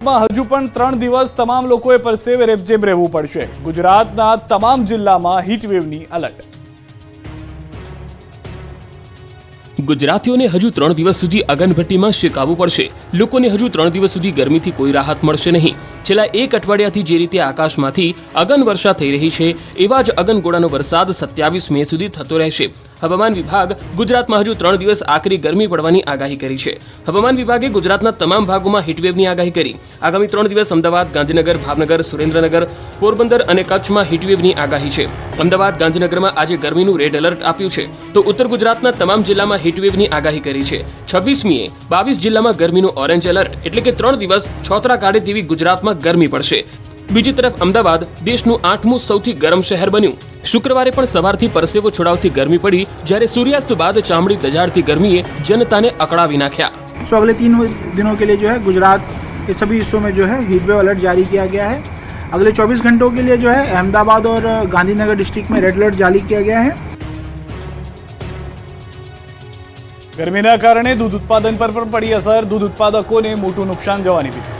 હજુ પણ ત્રણ દિવસ તમામ લોકોએ પરસેવે રેપઝેબ રહેવું પડશે. ગુજરાતના તમામ જિલ્લામાં હીટવેવની અલર્ટ ગુજરાતીઓને હજુ ત્રણ દિવસ સુધી અગનભટ્ટીમાં શેકાવવું પડશે. લોકોને હજુ ત્રણ દિવસ સુધી ગરમીથી કોઈ રાહત મળશે નહીં. છેલ્લા એક અઠવાડિયાથી જે રીતે આકાશમાંથી અગન વર્ષા થઈ રહી છે, એવા જ અગનગોળાનો વરસાદ સત્યાવીસ મે સુધી થતો રહેશે. હવામાન વિભાગ ગુજરાતમાં હજુ ત્રણ દિવસ આકરી ગરમી પડવાની આગાહી કરી છે. હવામાન વિભાગે ગુજરાતના તમામ ભાગોમાં હીટવેવની આગાહી કરી. આગામી ત્રણ દિવસ અમદાવાદ, ગાંધીનગર, ભાવનગર, સુરેન્દ્રનગર, પોરબંદર અને કચ્છમાં હીટવેવની આગાહી છે. અમદાવાદ, ગાંધીનગરમાં આજે ગરમીનું રેડ એલર્ટ આપ્યું છે. તો ઉત્તર ગુજરાતના તમામ જિલ્લામાં હીટવેવની આગાહી કરી છે. છવ્વીસમીએ બાવીસ જિલ્લામાં ગરમીનું ઓરેન્જ એલર્ટ એટલે કે ત્રણ દિવસ છોતરા કાઢે તેવી ગુજરાતમાં ગરમી પડશે. બીજી તરફ અમદાવાદ દેશનું આઠમું સૌથી ગરમ શહેર બન્યું. શુક્રવારે પણ સવારથી પરસેવો છોડાવતી ગરમી પડી જ્યારે સૂર્યાસ્ત બાદ ચામડી દજાડતી ગરમીએ જનતાને અકળાવી नाख्या सो अगले तीन दिनों के लिए जो है गुजरात के सभी हिस्सों में जो है हीट वेव अलर्ट जारी किया गया है अगले 24 घंटों के लिए जो है अहमदाबाद और गांधीनगर डिस्ट्रिक्ट में रेड अलर्ट जारी किया गया है ગરમીના કારણે દૂધ ઉત્પાદન પર પણ પડી અસર દૂધ ઉત્પાદકોને મોટું નુકસાન જવાની ભીતિ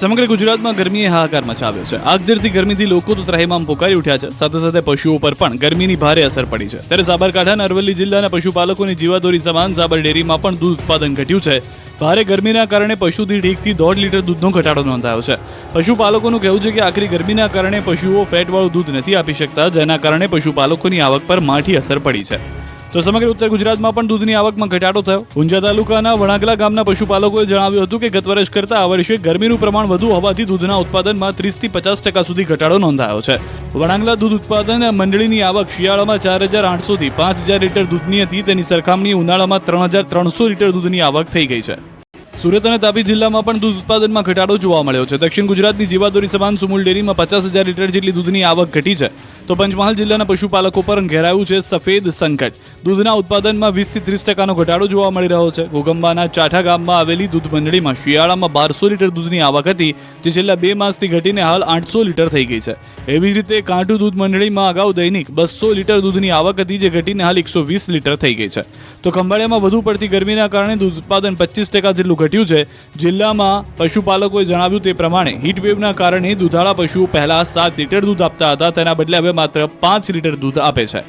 સમગ્ર ગુજરાતમાં ગરમીએ હાહાકાર મચાવ્યો છે. આગજરતી ગરમીથી લોકો તો ત્રાહિમામ પોકારી ઉઠ્યા છે. સાથે સાથે પશુઓ પર પણ ગરમીની ભારે અસર પડી છે. ત્યારે સાબરકાંઠા અને અરવલ્લી જિલ્લાના પશુપાલકોની જીવાદોરી સમાન સાબર ડેરીમાં પણ દૂધ ઉત્પાદન ઘટ્યું છે. ભારે ગરમીના કારણે પશુ દીઠ એકથી દોઢ લીટર દૂધનો ઘટાડો નોંધાયો છે. પશુપાલકોનું કહેવું છે કે આખરી ગરમીના કારણે પશુઓ ફેટવાળું દૂધ નથી આપી શકતા, જેના કારણે પશુપાલકોની આવક પર માઠી અસર પડી છે. તો સમગ્ર ઉત્તર ગુજરાતમાં પણ દૂધની આવકમાં ઘટાડો થયો. ઊંઝા તાલુકાના વણાગલા ગામના પશુપાલકોએ જણાવ્યું હતું કે ગત વર્ષ કરતાં આ વર્ષે ગરમીનું પ્રમાણ વધુ હોવાથી દૂધના ઉત્પાદનમાં ત્રીસથી પચાસ ટકા સુધી ઘટાડો નોંધાયો છે. વણાંગલા દૂધ ઉત્પાદન મંડળીની આવક શિયાળામાં ચાર હજાર આઠસોથી પાંચ હજાર લીટર દૂધની હતી. તેની સરખામણી ઉનાળામાં ત્રણ હજાર ત્રણસો લીટર દૂધની આવક થઈ ગઈ છે. સુરત અને તાપી જિલ્લામાં પણ દૂધ ઉત્પાદનમાં ઘટાડો જોવા મળ્યો છે. દક્ષિણ ગુજરાતની જીવાદોરી સમાન સુમુલ ડેરીમાં પચાસ હજાર લીટર જેટલી દૂધની આવક ઘટી છે. તો પંચમહાલ જિલ્લાના પશુપાલકો પર ઘેરાયું છે સફેદ સંકટ. દૂધના ઉત્પાદનમાં વીસથી ત્રીસ ટકાનો ઘટાડો જોવા મળી રહ્યો છે. ગોગંબાના ચાઠા ગામમાં આવેલી દૂધ મંડળીમાં શિયાળામાં બારસો લીટર દૂધની આવક હતી, જે છેલ્લા બે માસથી ઘટીને હાલ આઠસો લીટર થઈ ગઈ છે. એવી જ રીતે કાંઠું દૂધ મંડળીમાં અગાઉ દૈનિક બસો લીટર દૂધની આવક હતી, જે ઘટીને હાલ એકસો વીસ લીટર થઈ ગઈ છે. તો ખંભાળિયામાં વધુ પડતી ગરમીના કારણે દૂધ ઉત્પાદન પચીસ ટકા જેટલું ઘટ્યું છે. જિલ્લામાં પશુપાલકોએ જણાવ્યું તે પ્રમાણે હીટવેવના કારણે દૂધાળા પશુઓ પહેલા સાત લીટર દૂધ આપતા હતા. તેના બદલે હવે માત્ર પાંચ લીટર દૂધ આપે છે.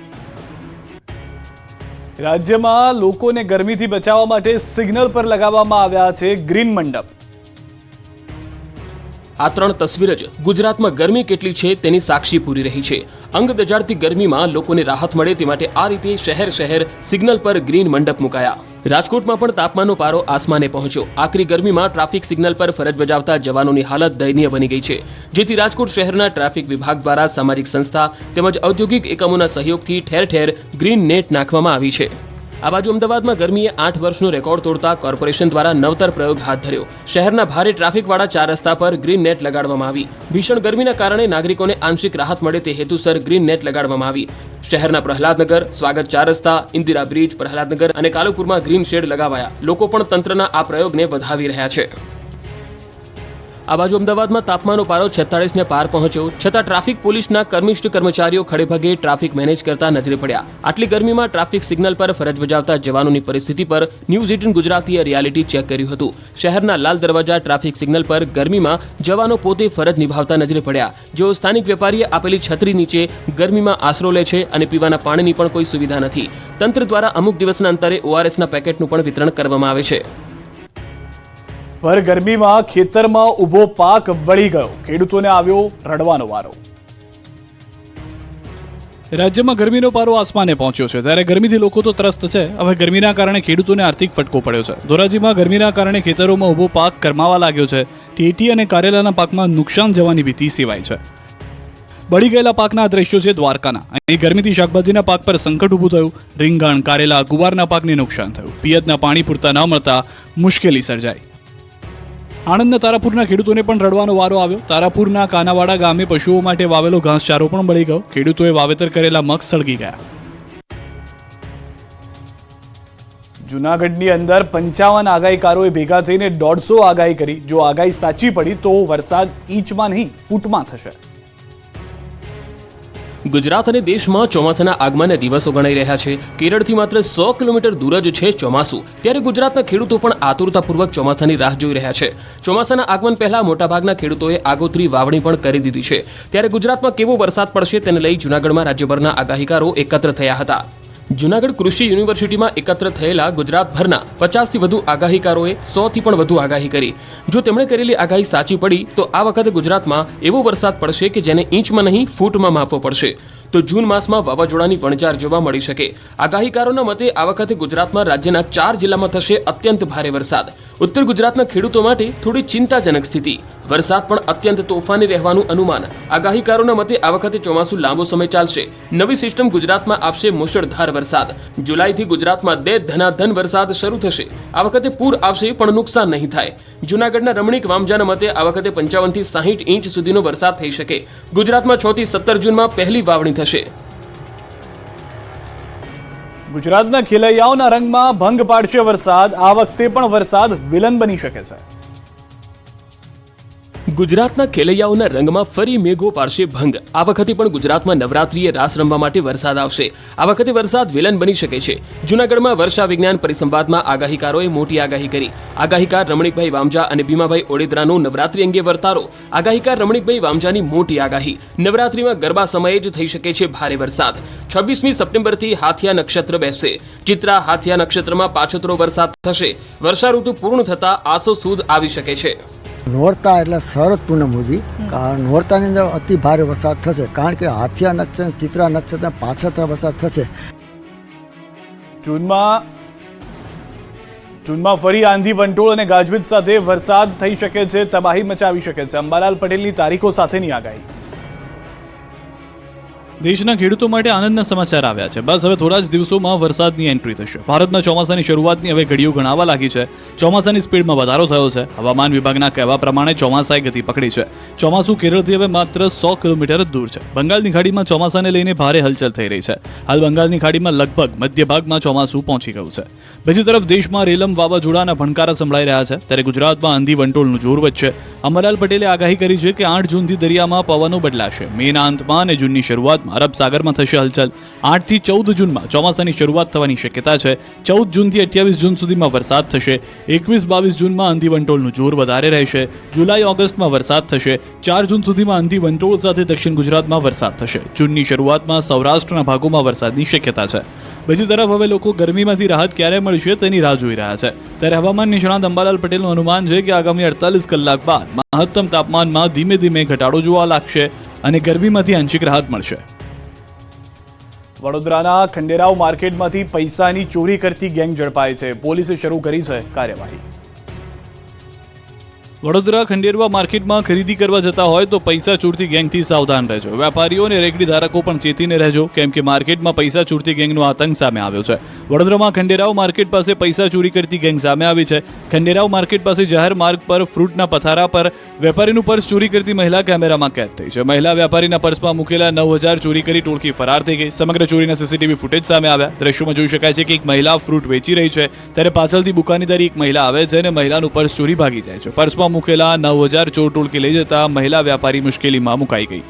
રાજ્યમાં લોકોને ગરમીથી બચાવવા માટે સિગ્નલ પર લગાવવામાં આવ્યા છે ગ્રીન મંડપ. આ ત્રણ તસવીર જ ગુજરાતમાં ગરમી કેટલી છે તેની સાક્ષી પૂરી રહી છે. અંગ દજાડતી ગરમીમાં લોકોને રાહત મળે તે માટે આ રીતે શહેર શહેર સિગ્નલ પર ગ્રીન મંડપ મુકાયા. રાજકોટમાં પણ તાપમાનનો પારો આસમાને પહોંચ્યો. આકરી ગરમીમાં ટ્રાફિક સિગ્નલ પર ફરજ બજાવતા જવાનોની હાલત દયનીય બની ગઈ છે. જેથી રાજકોટ શહેરના ટ્રાફિક વિભાગ દ્વારા સામાજિક સંસ્થા તેમજ ઔદ્યોગિક એકમોના સહયોગથી ઠેર ઠેર ગ્રીન નેટ નાખવામાં આવી છે. આ બાજુ અમદાવાદમાં ગરમીએ આઠ વર્ષનો રેકોર્ડ તોડતા કોર્પોરેશન દ્વારા નવતર પ્રયોગ હાથ ધર્યો. શહેરના ભારે ટ્રાફિકવાળા ચાર રસ્તા પર ગ્રીન નેટ લગાડવામાં આવી. ભીષણ ગરમીના કારણે નાગરિકોને આંશિક રાહત મળે તે હેતુસર ગ્રીન નેટ લગાડવામાં આવી. શહેરના પ્રહલાદનગર, સ્વાગત ચાર રસ્તા, ઇન્દિરા બ્રિજ, પ્રહલાદનગર અને કાલુપુરમાં ગ્રીન શેડ લગાવાયા. લોકો પણ તંત્રના આ પ્રયોગને વધાવી રહ્યા છે. આ બાજુ અમદાવાદમાં તાપમાનનો પારો છેતાળીસને પાર પહોંચ્યો. છતાં ટ્રાફિક પોલીસના કર્મિષ્ઠ કર્મચારીઓ ખડેભાગે ટ્રાફિક મેનેજ કરતા નજરે પડ્યા. આટલી ગરમીમાં ટ્રાફિક સિગ્નલ પર ફરજ બજાવતા જવાનોની પરિસ્થિતિ પર ન્યૂઝ એટીન ગુજરાતીએ રિયાલિટી ચેક કર્યું હતું. શહેરના લાલ દરવાજા ટ્રાફિક સિગ્નલ પર ગરમીમાં જવાનો પોતે ફરજ નિભાવતા નજરે પડ્યા. જેઓ સ્થાનિક વેપારીએ આપેલી છત્રી નીચે ગરમીમાં આશરો લે છે અને પીવાના પાણીની પણ કોઈ સુવિધા નથી. તંત્ર દ્વારા અમુક દિવસના અંતરે ઓઆરએસના પેકેટનું પણ વિતરણ કરવામાં આવે છે. ભર ગરમીમાં ખેતરમાં ઊભો પાક બળી ગયો. ખેડૂતોને આવ્યો રડવાનો વારો. રાજ્યમાં ગરમીનો પારો આસમાને પહોંચ્યો છે. ત્યારે ગરમીથી લોકો તો ત્રસ્ત છે. હવે ગરમીના કારણે ખેડૂતોને આર્થિક ફટકો પડ્યો છે. ધોરાજીમાં ગરમીના કારણે ખેતરોમાં ઊભો પાક કરમાવા લાગ્યો છે. ટેટી અને કારેલાના પાકમાં નુકસાન જવાની ભીતિ સેવાય છે. બળી ગયેલા પાકના દ્રશ્યો છે દ્વારકાના. અહીં ગરમીથી શાકભાજીના પાક પર સંકટ ઊભું થયું. રીંગણ, કારેલા, ગુવારના પાકને નુકસાન થયું. પિયતના પાણી પૂરતા ન મળતા મુશ્કેલી સર્જાઈ. આણંદના તારાપુરના ખેડૂતોને પણ રડવાનો વારો આવ્યો. તારાપુરના કાનાવાડા ગામે પશુઓ માટે વાવેલો ઘાસચારો પણ બળી ગયો. ખેડૂતોએ વાવેતર કરેલા મગ સળગી ગયા. જુનાગઢની અંદર પંચાવન આગાહીકારોએ ભેગા થઈને દોઢસો આગાહી કરી. જો આગાહી સાચી પડી તો વરસાદ ઇંચમાં નહીં, ફૂટમાં થશે. ગુજરાત અને દેશમાં ચોમાસાના આગમનના દિવસો ગણાઈ રહ્યા છે. કેરળથી માત્ર સો કિલોમીટર દૂર જ છે ચોમાસું. ત્યારે ગુજરાતના ખેડૂતો પણ આતુરતાપૂર્વક ચોમાસાની રાહ જોઈ રહ્યા છે. ચોમાસાના આગમન પહેલા મોટાભાગના ખેડૂતોએ આગોતરી વાવણી પણ કરી દીધી છે. ત્યારે ગુજરાતમાં કેવો વરસાદ પડશે તેને લઈ જૂનાગઢમાં રાજ્યભરના આગાહીકારો એકત્ર થયા હતા. જૂનાગઢ કૃષિ યુનિવર્સિટીમાં એકત્ર થયેલા ગુજરાતભરના પચાસથી વધુ આગાહીકારોએ સોથી પણ વધુ આગાહી કરી. જો તેમણે કરેલી આગાહી સાચી પડી, તો આ વખતે ગુજરાતમાં એવો વરસાદ પડશે કે જેને ઇંચમાં નહીં, ફૂટમાં માપવો પડશે. તો જૂન માસમાં વાવાઝોડાની વણઝાર જોવા મળી શકે. આગાહીકારોના મતે, આ વખતે ગુજરાતમાં રાજ્યના ચાર જિલ્લામાં થશે અત્યંત ભારે વરસાદ. ઉત્તર ગુજરાતના ખેડૂતો માટે થોડી ચિંતાજનક સ્થિતિ. વરસાદ પણ અત્યંત તોફાની રહેવાનું અનુમાન. આગાહીકારોના મતે આ વખતે ચોમાસું લાંબો સમય ચાલશે. નવી સિસ્ટમ ગુજરાતમાં આપશે મુશળધાર વરસાદ. જુલાઈથી ગુજરાતમાં દે ધનાધન વરસાદ શરૂ થશે. આ વખતે પૂર આવશે પણ નુકસાન નહીં થાય. જૂનાગઢના રમણીક વામજાના મતે આ વખતે પંચાવનથી સાહીઠ ઇંચ સુધીનો વરસાદ થઈ શકે. ગુજરાતમાં છ થી સત્તર જૂનમાં પહેલી વાવણી થશે. ગુજરાતના ખેલૈયાઓના રંગમાં ભંગ પાડશે વરસાદ. આ વખતે પણ વરસાદ વિલન બની શકે છે. ગુજરાતના ખેલૈયાઓના રંગમાં ફરી મેઘો પાડશે ભંગ. આ વખતે પણ ગુજરાતમાં નવરાત્રીએ રાસ રમવા માટે વરસાદ આવશે. આ વખતે વરસાદ વિલન બની શકે છે. જૂનાગઢમાં વર્ષા વિજ્ઞાન પરિસંવાદમાં આગાહીકારોએ મોટી આગાહી કરી. આગાહીકાર રમણીકભાઈ વામજા અને ભીમાભાઈ ઓડેદરાનો નવરાત્રી અંગે વર્તારો. આગાહીકાર રમણીકભાઈ વામજાની મોટી આગાહી. નવરાત્રીમાં ગરબા સમયે જ થઈ શકે છે ભારે વરસાદ. છવ્વીસમી સપ્ટેમ્બરથી હાથિયા નક્ષત્ર બેસશે. ચિત્રા હાથિયા નક્ષત્રમાં પાછોતરો વરસાદ થશે. વર્ષા ઋતુ પૂર્ણ થતા આસો સુદ આવી શકે છે. નોરતા એટલે શરદ પૂનમ સુધી. નોરતાની અંદર અતિ ભારે વરસાદ થશે. કારણ કે હાથિયા નક્ષત્ર ચિત્રા નક્ષત્ર પાછળ વરસાદ થશે. જૂનમાં જૂનમાં ફરી આંધી વંટોળ અને ગાજવીજ સાથે વરસાદ થઈ શકે છે તબાહી મચાવી શકે છે. અંબાલાલ પટેલની તારીખો સાથેની આગાહી. દેશના ખેડૂતો માટે આનંદના સમાચાર આવ્યા છે. બસ, હવે થોડા જ દિવસોમાં વરસાદની એન્ટ્રી થશે. ભારતમાં ચોમાસાની શરૂઆતની હવે ઘડીઓ ગણાવા લાગી છે. ચોમાસાની સ્પીડમાં વધારો થયો છે. હવામાન વિભાગના કહેવા પ્રમાણે ચોમાસાએ ગતિ પકડી છે. ચોમાસું કેરળથી હવે માત્ર સો કિલોમીટર જ દૂર છે. બંગાળની ખાડીમાં ચોમાસાને લઈને ભારે હલચલ થઈ રહી છે. હાલ બંગાળની ખાડીમાં લગભગ મધ્ય ભાગમાં ચોમાસું પહોંચી ગયું છે. બીજી તરફ દેશમાં રેલમ વાવાઝોડાના ભણકારા સંભળાઈ રહ્યા છે. ત્યારે ગુજરાતમાં આંધી વંટોળનું જોર વધશે. અમરલાલ પટેલે આગાહી કરી છે કે આઠ જૂનથી દરિયામાં પવનો બદલાશે. મેના અંતમાં અને જૂનની અરબ સાગરમાં થશે હલચલ. આઠથી ચૌદ જૂનમાં ચોમાસાની શરૂઆત થવાની શક્યતા છે. ચૌદ જૂનથી અઠ્યાવીસ જૂન સુધીમાં વરસાદ થશે. એકવીસ બાવીસ જૂનમાં અંધી વંટોળનું જોર વધારે રહેશે. જુલાઈ, ઓગસ્ટમાં વરસાદ થશે. ચાર જૂન સુધીમાં આંધી વંટોળ સાથે દક્ષિણ ગુજરાતમાં વરસાદ થશે. જૂનની શરૂઆતમાં સૌરાષ્ટ્રના ભાગોમાં વરસાદની શક્યતા છે. બીજી તરફ હવે લોકો ગરમીમાંથી રાહત ક્યારે મળશે તેની રાહ જોઈ રહ્યા છે. ત્યારે હવામાન નિષ્ણાત અંબાલાલ પટેલનું અનુમાન છે કે આગામી અડતાલીસ કલાક બાદ મહત્તમ તાપમાનમાં ધીમે ધીમે ઘટાડો જોવા લાગશે અને ગરમીમાંથી આંશિક રાહત મળશે. વડોદરાના ખંડેરાવ માર્કેટમાંથી પૈસાની ચોરી કરતી ગેંગ ઝડપાઈ છે. પોલીસે શરૂ કરી છે કાર્યવાહી. વડોદરા ખંડેરવા માર્કેટમાં ખરીદી કરવા જતા હોય તો પૈસા ચોરતી ગેંગથી સાવધાન રહેજો. વેપારીઓ અને રેકડી ધારકો પણ ચેતીને રહેજો, કેમ કે માર્કેટમાં પૈસા ચોરતી ગેંગનો આતંક સામે આવ્યો છે. વડોદરામાં ખંડેરાવ માર્કેટ પાસે પૈસા ચોરી કરતી ગેંગ સામે આવી છે. ખંડેરાવ માર્કેટ પાસે જાહેર માર્ગ પર ફ્રૂટના પથારા પર વેપારીનું પર્સ ચોરી કરતી મહિલા કેમેરામાં કેદ થઈ છે. મહિલા વેપારીના પર્સમાં મૂકેલા નવ હજાર ચોરી કરી ટોળકી ફરાર થઈ ગઈ. સમગ્ર ચોરીના સીસીટીવી ફૂટેજ સામે આવ્યા. દ્રશ્યોમાં જોઈ શકાય છે કે એક મહિલા ફ્રૂટ વેચી રહી છે. ત્યારે પાછળથી દુકાનીદારી એક મહિલા આવે છે અને મહિલાનું પર્સ ચોરી ભાગી જાય છે. પર્સમાં મૂકેલા નવ હજાર ચોર ટોળકી લઈ જતા મહિલા વ્યાપારી મુશ્કેલીમાં મુકાઈ ગઈ.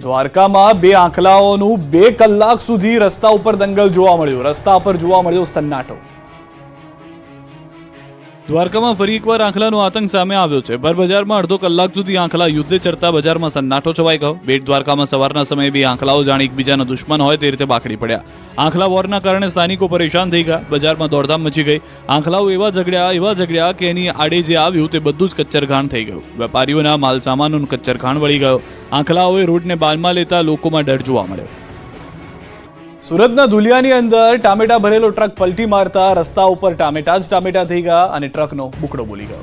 દ્વારકામાં બે આંખલાઓનું બે કલાક સુધી રસ્તા ઉપર દંગલ જોવા મળ્યું. રસ્તા પર જોવા મળ્યો સન્નાટો. દ્વારકામાં ફરી એકવાર આંખલાનો આતંક સામે આવ્યો છે. બજારમાં અડધો કલાક સુધી આંખલા યુદ્ધે ચડતા બજારમાં સન્નાટો છવાઈ ગયો. બેટ દ્વારકામાં સવારના સમયે બે આંખલાઓ જાણે એકબીજાના દુશ્મન હોય તે રીતે બાકડી પડ્યા. આંખલા વોરના કારણે સ્થાનિકો પરેશાન થઈ ગયા. બજારમાં દોડધામ મચી ગઈ. આંખલાઓ એવા ઝઘડ્યા એવા ઝઘડ્યા કે એની આડે જે આવ્યું તે બધું જ કચ્ચરખાણ થઈ ગયું. વેપારીઓના માલ સામાનનું કચ્ચરઘાણ વળી ગયો. આંખલાઓએ રોડને બાનમાં લેતા લોકોમાં ડર જોવા મળ્યો. સુરતના ધુલિયાની અંદર ટામેટા ભરેલો ટ્રક પલટી મારતા રસ્તા ઉપર ટામેટા જ ટામેટા થઈ ગયા અને ટ્રકનો બુકડો બોલી ગયો.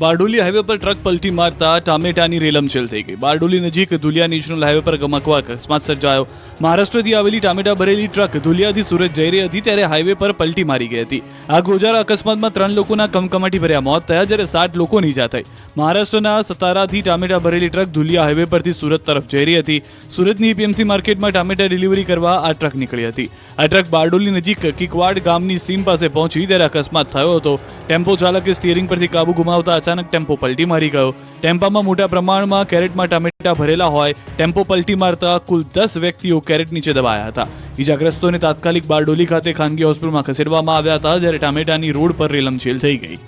બારડોલી હાઈવે પર ટ્રક પલટી મારતા ટામેટાની રેલમછેલ થઈ ગઈ. બારડોલી નજીક ધુલિયા નેશનલ હાઈવે પર ગમકવા અકસ્માત સર્જાયો મહારાષ્ટ્રથી આવેલી ટામેટા ભરેલી ટ્રક ધુલિયાથી સુરત જઈ રહી હતી ત્યારે હાઈવે પર પલટી મારી ગઈ હતી. આ ગોજારા અકસ્માતમાં ત્રણ લોકોના કમકમાટી ભર્યા મોત થયા જ્યારે સાત લોકોની ઈજા થઈ. મહારાષ્ટ્રના સતારાથી ટામેટા ભરેલી ટ્રક ધુલિયા હાઈવે પરથી સુરત તરફ જઈ રહી હતી. સુરતની પીએમસી માર્કેટમાં ટામેટા ડિલિવરી કરવા આ ટ્રક નીકળી હતી. આ ટ્રક બારડોલી નજીક કિકવાડ ગામની સીમ પાસે પહોંચી ત્યારે અકસ્માત થયો હતો. ટેમ્પો ચાલકે સ્ટીયરિંગ પરથી કાબુ ગુમાવતા અચાનક ટેમ્પો પલટી મારી ગયો. ટેમ્પામાં મોટા પ્રમાણમાં કેરેટમાં ટામેટા ભરેલા હોય, ટેમ્પો પલટી મારતા કુલ દસ વ્યક્તિઓ કેરેટ નીચે દબાયા હતા. ઈજાગ્રસ્તોને તાત્કાલિક બારડોલી ખાતે ખાનગી હોસ્પિટલમાં ખસેડવામાં આવ્યા હતા, જ્યારે ટામેટાની રોડ પર રેલમછેલ થઈ ગઈ.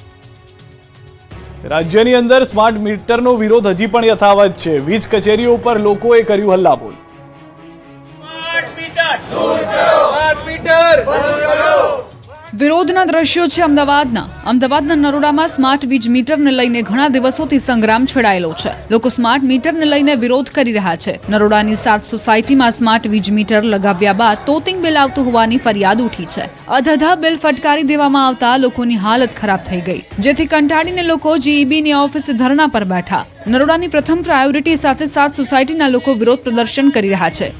રાજ્યની અંદર સ્માર્ટ મીટરનો વિરોધ હજી પણ યથાવત છે. વીજ કચેરીઓ પર લોકોએ કર્યું હલ્લાબોલ. વિરોધના દ્રશ્યો છે અમદાવાદના. અમદાવાદના નરોડામાં સ્માર્ટ વીજ મીટરને લઈને ઘણા દિવસોથી સંગ્રામ છેડાયેલો છે. લોકો સ્માર્ટ મીટરને લઈને વિરોધ કરી રહ્યા છે. નરોડાની સાત સોસાયટીમાં સ્માર્ટ વીજ મીટર લગાવ્યા બાદ તોતિંગ બિલ આવતું હોવાની ફરિયાદ ઉઠી છે. અધધા બિલ ફટકારી દેવામાં આવતા લોકોની હાલત ખરાબ થઈ ગઈ. જેથી કંટાળીને લોકો જીઈબીની ઓફિસે ધરણા પર બેઠા. નરોડાની પ્રથમ પ્રાયોરિટી સાથે સાત સોસાયટીના લોકો વિરોધ પ્રદર્શન કરી રહ્યા છે.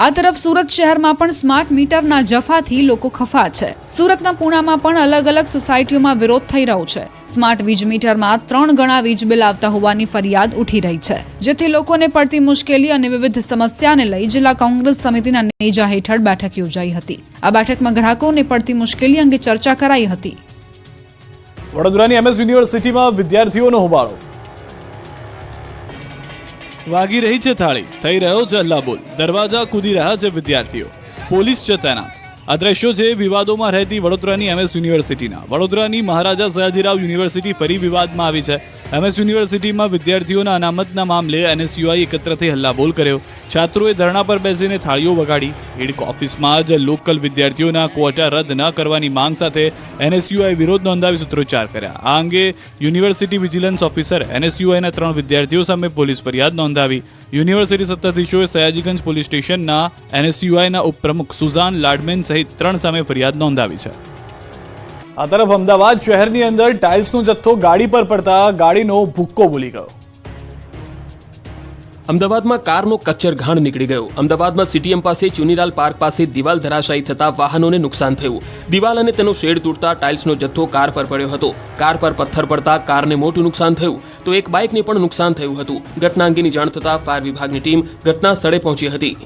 આ તરફ સુરત શહેરમાં પણ સ્માર્ટ મીટરના જફાથી લોકો ખફા છે. સુરતના પૂણામાં પણ અલગ અલગ સોસાયટીઓમાં વિરોધ થઈ રહ્યો છે. સ્માર્ટ વીજ મીટરમાં ત્રણ ગણા વીજ બિલ આવતા હોવાની ફરિયાદ ઉઠી રહી છે. જેથી લોકોને પડતી મુશ્કેલી અને વિવિધ સમસ્યાને લઈ જિલ્લા કોંગ્રેસ સમિતિના નેજા હેઠળ બેઠક યોજાઈ હતી. આ બેઠકમાં ગ્રાહકોને પડતી મુશ્કેલી અંગે ચર્ચા કરાઈ હતી. વડોદરાની એમએસ યુનિવર્સિટીમાં વિદ્યાર્થીઓનો હોબાળો. વાગી રહી છે થાળી. થઈ રહ્યો છે હલ્લાબોલ. દરવાજા કૂદી રહ્યા છે વિદ્યાર્થીઓ. પોલીસ છે તૈનાત આ દ્રશ્યો છે વિવાદોમાં રહેતી વડોદરાની એમએસ યુનિવર્સિટીના. વડોદરાની મહારાજા સયાજીરાવ યુનિવર્સિટી ફરી વિવાદમાં આવી છે. એમએસ યુનિવર્સિટીમાં વિદ્યાર્થીઓના અનામતના મામલે એનએસયુઆઈ એકત્ર થઈ હલ્લાબોલ કર્યો. છાત્રોએ ધરણા પર બેસીને થાળીઓ વગાડી. હિડક ઓફિસમાં જ લોકલ વિદ્યાર્થીઓના ક્વોટા રદ ન કરવાની માંગ સાથે એનએસયુઆઈ વિરોધ નોંધાવી સૂત્રોચ્ચાર કર્યા. આ અંગે યુનિવર્સિટી વિજિલન્સ ઓફિસર એનએસયુઆઈના ત્રણ વિદ્યાર્થીઓ સામે પોલીસ ફરિયાદ નોંધાવી. યુનિવર્સિટી સત્તાધીશોએ સયાજીગંજ પોલીસ સ્ટેશનના એનએસયુઆઈના ઉપપ્રમુખ સુઝાન લાડમેન સહિત ત્રણ સામે ફરિયાદ નોંધાવી છે. આ તરફ અમદાવાદ શહેરની અંદર ટાઇલ્સનો જથ્થો ગાડી પર પડતા ગાડીનો ભૂક્કો બોલી ગયો. અમદાવાદમાં કારનો કચ્છર ઘાણ નીકળી ગયો. અમદાવાદમાં સીટીએમ પાસે ચુનીલાલ પાર્ક પાસે દિવાલ ધરાશાયી થતા વાહનોને નુકસાન થયું. દિવાલ અને તેનો શેડ તૂટતા ટાઇલ્સનો જથ્થો કાર પર પડ્યો હતો. કાર પર પથ્થર પડતા કારને મોટું નુકસાન થયું. તો એક બાઇકને પણ નુકસાન થયું હતું. ઘટના અંગેની જાણ થતાં ફાયર વિભાગની ટીમ ઘટના સ્થળે પહોંચી હતી.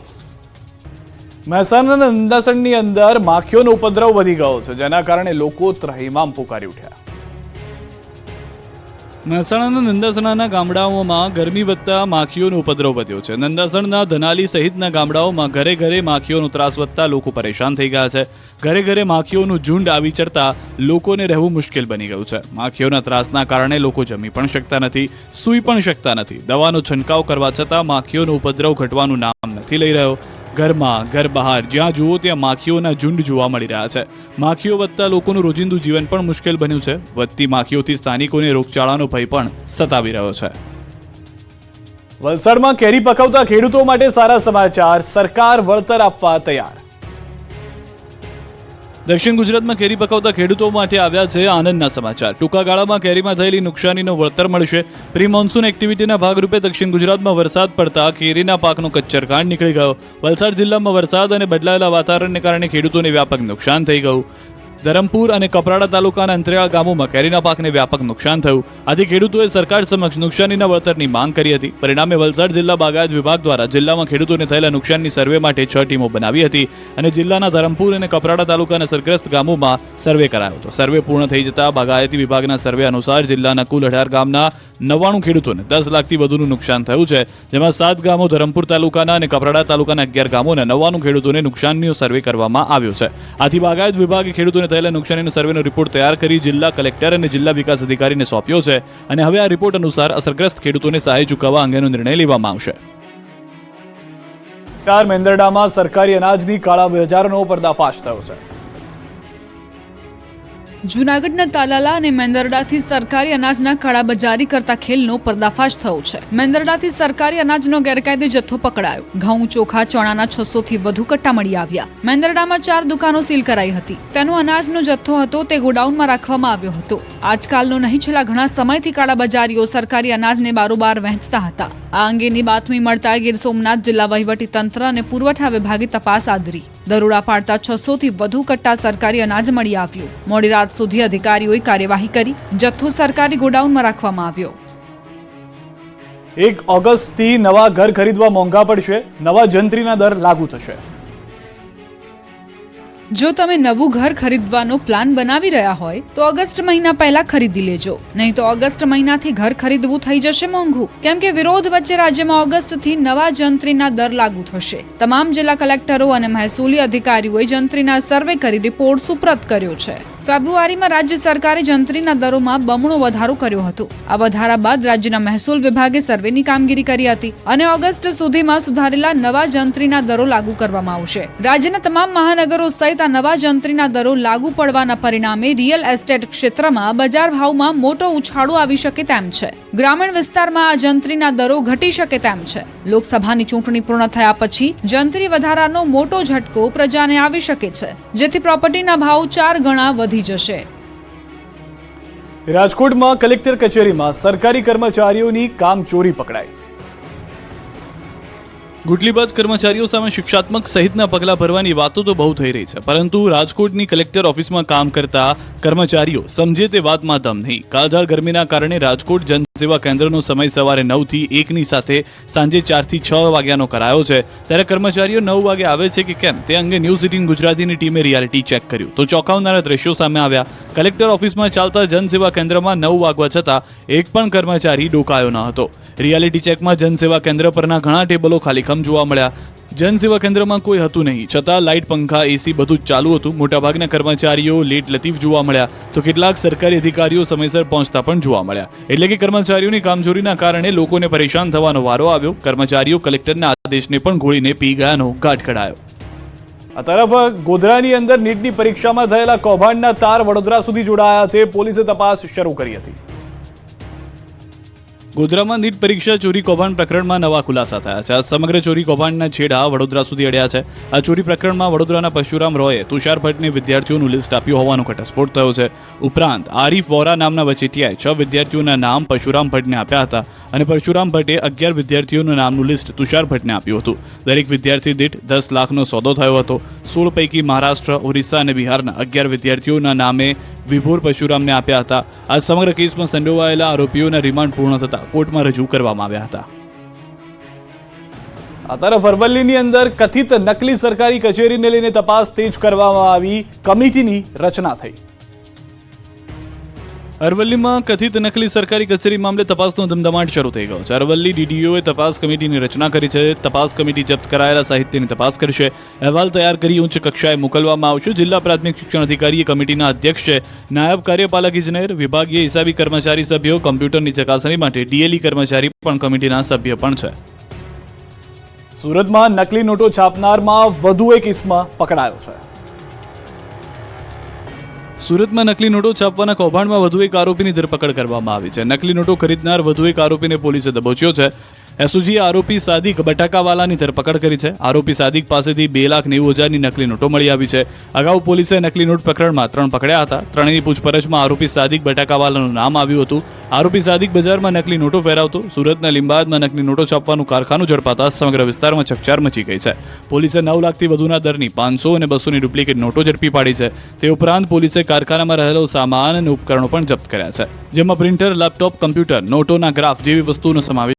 મહેસાણાના નંદાસણની અંદર માખીઓનો ઉપદ્રવ વધી ગયો છે, જેના કારણે લોકો ત્રહીમામ પુકારી ઉઠ્યા. મહેસાણાના નંદાસણાના ગામડાઓમાં ગરમી વધતા માખીઓનો ઉપદ્રવ વધ્યો છે. નંદાસણના ધનાલી સહિતના ગામડાઓમાં ઘરે ઘરે માખીઓનો ત્રાસ વધતા લોકો પરેશાન થઈ ગયા છે. ઘરે ઘરે માખીઓનું ઝુંડ આવી ચડતા લોકોને રહેવું મુશ્કેલ બની ગયું છે. માખીઓના ત્રાસના કારણે લોકો જમી પણ શકતા નથી, સૂઈ પણ શકતા નથી. દવાનો છંટકાવ કરવા છતાં માખીઓનો ઉપદ્રવ ઘટવાનું નામ નથી લઈ રહ્યો. ઘરમાં, ઘર બહાર, જ્યાં જુઓ ત્યાં માખીઓના ઝુંડ જોવા મળી રહ્યા છે. માખીઓ વધતા લોકોનું રોજિંદુ જીવન પણ મુશ્કેલ બન્યું છે. વધતી માખીઓથી સ્થાનિકોને રોગચાળાનો ભય પણ સતાવી રહ્યો છે. વલસાડમાં કેરી પકવતા ખેડૂતો માટે સારા સમાચાર. સરકાર વળતર આપવા તૈયાર. દક્ષિણ ગુજરાતમાં કેરી પકવતા ખેડૂતો માટે આવ્યા છે આનંદના સમાચાર. ટૂંકા ગાળામાં કેરીમાં થયેલી નુકસાનીનો વળતર મળશે. પ્રી મોન્સૂન એક્ટિવિટીના ભાગરૂપે દક્ષિણ ગુજરાતમાં વરસાદ પડતા કેરીના પાકનો કચ્ચરકાંડ નીકળી ગયો. વલસાડ જિલ્લામાં વરસાદ અને બદલાયેલા વાતાવરણને કારણે ખેડૂતોને વ્યાપક નુકસાન થઈ ગયું. ધરમપુર અને કપરાડા તાલુકાના અંતરિયાળ ગામોમાં કેરીના પાકને વ્યાપક નુકસાન થયું. આથી ખેડૂતોએ સરકાર સમક્ષ નુકસાનીના વળતરની માંગ કરી હતી. પરિણામે વલસાડ જિલ્લા બાગાયત વિભાગ દ્વારા જિલ્લામાં ખેડૂતોને થયેલા નુકસાનની સર્વે માટે છ ટીમો બનાવી હતી અને જિલ્લાના ધરમપુર અને કપરાડા તાલુકાના સરગ્રસ્ત ગામોમાં સર્વે કરાયો હતો. સર્વે પૂર્ણ થઈ જતા બાગાયતી વિભાગના સર્વે અનુસાર જિલ્લાના કુલ અઢાર ગામના નવ્વાણું ખેડૂતોને દસ લાખથી વધુનું નુકસાન થયું છે. જેમાં સાત ગામો ધરમપુર તાલુકાના અને કપરાડા તાલુકાના અગિયાર ગામોના નવ્વાણું ખેડૂતોને નુકસાનનો સર્વે કરવામાં આવ્યો છે. આથી બાગાયત વિભાગે ખેડૂતોને થયેલા નુકસાનીનો સર્વેનો રિપોર્ટ તૈયાર કરી જિલ્લા કલેક્ટર અને જિલ્લા વિકાસ અધિકારીને સોંપ્યો છે અને હવે આ રિપોર્ટ અનુસાર અસરગ્રસ્ત ખેડૂતોને સહાય ચૂકવવા અંગેનો નિર્ણય લેવામાં આવશે. કાર મેંદરડામાં સરકારી અનાજની કાળા બજારનો પર્દાફાશ થયો છે. જૂનાગઢના તાલાલા અને મેંદરડાથી સરકારી અનાજના કાળાબજારી કરતા ખેલનો પર્દાફાશ થયો છે. મેંદરડાથી સરકારી અનાજનો ગેરકાયદે જથ્થો પકડાયો. ઘઉં, ચોખા, ચણાના છસો થી વધુ કટ્ટા મળી આવ્યા. મેંદરડામાં ચાર દુકાનો સીલ કરાઈ હતી. તેનો અનાજનો જથ્થો હતો તે ગોડાઉનમાં રાખવામાં આવ્યો હતો. આજકાલનો નહીં, છેલ્લા ઘણા સમયથી કાળાબજારીઓ સરકારી અનાજને બારોબાર વહેંચતા હતા. આ અંગેની બાતમી મળતા ગીર સોમનાથ જિલ્લા વહીવટી તંત્ર અને પુરવઠા વિભાગે તપાસ આદરી. દરોડા પાડતા છસો થી વધુ કટ્ટા સરકારી અનાજ મળી આવ્યું. મોડી રાત સુધી અધિકારીઓએ કાર્યવાહી કરી જથ્થો સરકારી ગોડાઉનમાં રાખવામાં આવ્યો. એક ઓગસ્ટથી નવા ઘર ખરીદવા મોંઘા પડશે નવા જંત્રીના દર લાગુ થશે. જો તમે નવું ઘર ખરીદવાનો પ્લાન બનાવી રહ્યા હોય તો ઓગસ્ટ મહિના પહેલા ખરીદી લેજો. નહીં તો ઓગસ્ટ મહિનાથી ઘર ખરીદવું થઈ જશે મોંઘું. કેમ કે વિરોધ વચ્ચે રાજ્યમાં ઓગસ્ટથી નવા જંત્રીના દર લાગુ થશે. તમામ જિલ્લા કલેક્ટરો અને મહેસૂલી અધિકારીઓએ જંત્રીના સર્વે કરી રિપોર્ટ સુપ્રત કર્યો છે. ફેબ્રુઆરીમાં રાજ્ય સરકારે જંત્રીના દરોમાં બમણો વધારો કર્યો હતો. આ વધારા બાદ રાજ્યના મહેસૂલ વિભાગે સર્વેની કામગીરી કરી હતી અને ઓગસ્ટ સુધીમાં સુધારેલા નવા જંત્રીના દરો લાગુ કરવામાં આવશે. રાજ્યના તમામ મહાનગરો સહિત આ નવા જંત્રીના દરો લાગુ પડવાના પરિણામે રિયલ એસ્ટેટ ક્ષેત્રમાં બજાર ભાવમાં મોટો ઉછાળો આવી શકે તેમ છે. ગ્રામીણ વિસ્તારમાં આ જંત્રીના દરો ઘટી શકે તેમ છે. લોકસભાની ચૂંટણી પૂર્ણ થયા પછી જંત્રી વધારાનો મોટો ઝટકો પ્રજાને આવી શકે છે. જેથી પ્રોપર્ટીના ભાવ ચાર ગણા વધી જશે. રાજકોટમાં કલેક્ટર કચેરીમાં સરકારી કર્મચારીઓની કામચોરી પકડાઈ. ગુટલીબાજ કર્મચારીઓ સામે શિક્ષાત્મક સહિતના પગલાં ભરવાની વાતો તો બહુ થઈ રહી છે. પરંતુ રાજકોટની કલેક્ટર ઓફિસમાં કામ કરતા કર્મચારીઓ સમજે તે વાતમાં દમ નહીં. કાળઝાળ ગરમીના કારણે રાજકોટ જનસેવા કેન્દ્રનો સમય સવારે નવથી એકની સાથે સાંજે ચારથી છ વાગ્યાનો કરાયો છે. ત્યારે કર્મચારીઓ નવ વાગે આવે છે કે કેમ તે અંગે ન્યૂઝ એટીન ગુજરાતીની ટીમે રિયાલિટી ચેક કર્યું. તો ચોંકાવનારા દ્રશ્યો સામે આવ્યા. કલેક્ટર ઓફિસમાં ચાલતા જનસેવા કેન્દ્રમાં નવ વાગવા છતાં એક પણ કર્મચારી ડોકાયો ન હતો. રિયાલિટી ચેકમાં જનસેવા કેન્દ્ર પરના ઘણા ટેબલો ખાલીખમ જોવા મળ્યા. જનસેવા કેન્દ્રમાં કોઈ હતું નહીં. છતાં લાઇટ, પંખા, એસી બધું જ ચાલુ હતું. મોટાભાગના કર્મચારીઓ લેટ લતીફ જોવા મળ્યા. તો કેટલાક સરકારી અધિકારીઓ સમયસર પહોંચતા પણ જોવા મળ્યા. એટલે કે કર્મચારીઓની કામચોરીના કારણે લોકોને પરેશાન થવાનો વારો આવ્યો. કર્મચારીઓ કલેક્ટરના આદેશને પણ ગોળીને પી ગયાનો ઘાટ કઢાયો. આ તરફ ગોધરાની અંદર નીટની પરીક્ષામાં થયેલા કૌભાંડના તાર વડોદરા સુધી જોડાયા છે. પોલીસે તપાસ શરૂ કરી હતી. ગોધરામાં નીટ પરીક્ષા ચોરી કૌભાંડ પ્રકરણમાં નવા ખુલાસા થયા છે. આ સમગ્ર ચોરી કૌભાંડના છેડા વડોદરા સુધી અડ્યા છે. આ ચોરી પ્રકરણમાં વડોદરાના પરશુરામ રોયે તુષાર ભટ્ટને વિદ્યાર્થીઓનું લિસ્ટ આપ્યું હોવાનો ઘટસ્ફોટ થયો છે. ઉપરાંત, આરીફ વોરા નામના વચેટિયાએ છ વિદ્યાર્થીઓના નામ પરશુરામ ભટ્ટને આપ્યા હતા અને પરશુરામ ભટ્ટે અગિયાર વિદ્યાર્થીઓના નામનું લિસ્ટ તુષાર ભટ્ટને આપ્યું હતું. દરેક વિદ્યાર્થી દીઠ દસ લાખનો સોદો થયો હતો. સોળ પૈકી મહારાષ્ટ્ર, ઓરિસ્સા અને બિહારના અગિયાર વિદ્યાર્થીઓના નામે વિભોર પરશુરામને આપ્યા હતા. આ સમગ્ર કેસમાં સંડોવાયેલા આરોપીઓના રિમાન્ડ પૂર્ણ થતા કોર્ટમાં રજૂ કરવામાં આવ્યા હતા. આ તરફ અરવલ્લીની અંદર કથિત નકલી સરકારી કચેરીને લઈને તપાસ તેજ કરવામાં આવી. કમિટીની રચના થઈ. અરવલ્લીમાં કથિત નકલી સરકારી કચેરી મામલે તપાસનો ધમધમાટ શરૂ થઈ ગયો છે. અરવલ્લી ડીડીઓએ તપાસ કમિટીની રચના કરી છે. તપાસ કમિટી જપ્ત કરાયેલા સાહિત્યની તપાસ કરશે. અહેવાલ તૈયાર કરી ઉચ્ચ કક્ષાએ મોકલવામાં આવશે. જિલ્લા પ્રાથમિક શિક્ષણ અધિકારીએ કમિટીના અધ્યક્ષ છે નાયબ કાર્યપાલક ઇજનેર, વિભાગીય હિસાબી કર્મચારી સભ્યો, કમ્પ્યુટરની ચકાસણી માટે ડીએલઈ કર્મચારી પણ કમિટીના સભ્ય પણ છે. સુરતમાં નકલી નોટો છાપનારમાં વધુ એક ઇસમા પકડાયો છે. સુરતમાં નકલી નોટો છાપવાના કૌભાંડમાં વધુ એક આરોપીની ધરપકડ કરવામાં આવી છે. નકલી નોટો ખરીદનાર વધુ એક આરોપીને પોલીસે દબોચ્યો છે. એસઓજીએ આરોપી સાદિક બટાકાવાલાની ધરપકડ કરી છે. આરોપી સાદિક પાસેથી બે લાખ નેવું હજારની નકલી નોટો મળી આવી છે. અગાઉ પોલીસે નકલી નોટ પ્રકરણમાં ત્રણ પકડ્યા હતા. ત્રણેયની પૂછપરછમાં આરોપી સાદિક બટાકાવાલાનું નામ આવ્યું હતું. આરોપી સાદિક બજારમાં નકલી નોટો ફેરવતો, સુરતના લિંબાયતમાં નકલી નોટો છાપવાનું કારખાનું ઝડપાતા સમગ્ર વિસ્તારમાં ચકચાર મચી ગઈ છે. પોલીસે નવ લાખથી વધુના દરની પાંચસો અને બસોની ડુપ્લિકેટ નોટો ઝડપી પાડી છે. તે ઉપરાંત પોલીસે કારખાનામાં રહેલો સામાન અને ઉપકરણો પણ જપ્ત કર્યા છે. જેમાં પ્રિન્ટર, લેપટોપ, કમ્પ્યુટર, નોટોના ગ્રાફ જેવી વસ્તુનો સમાવેશ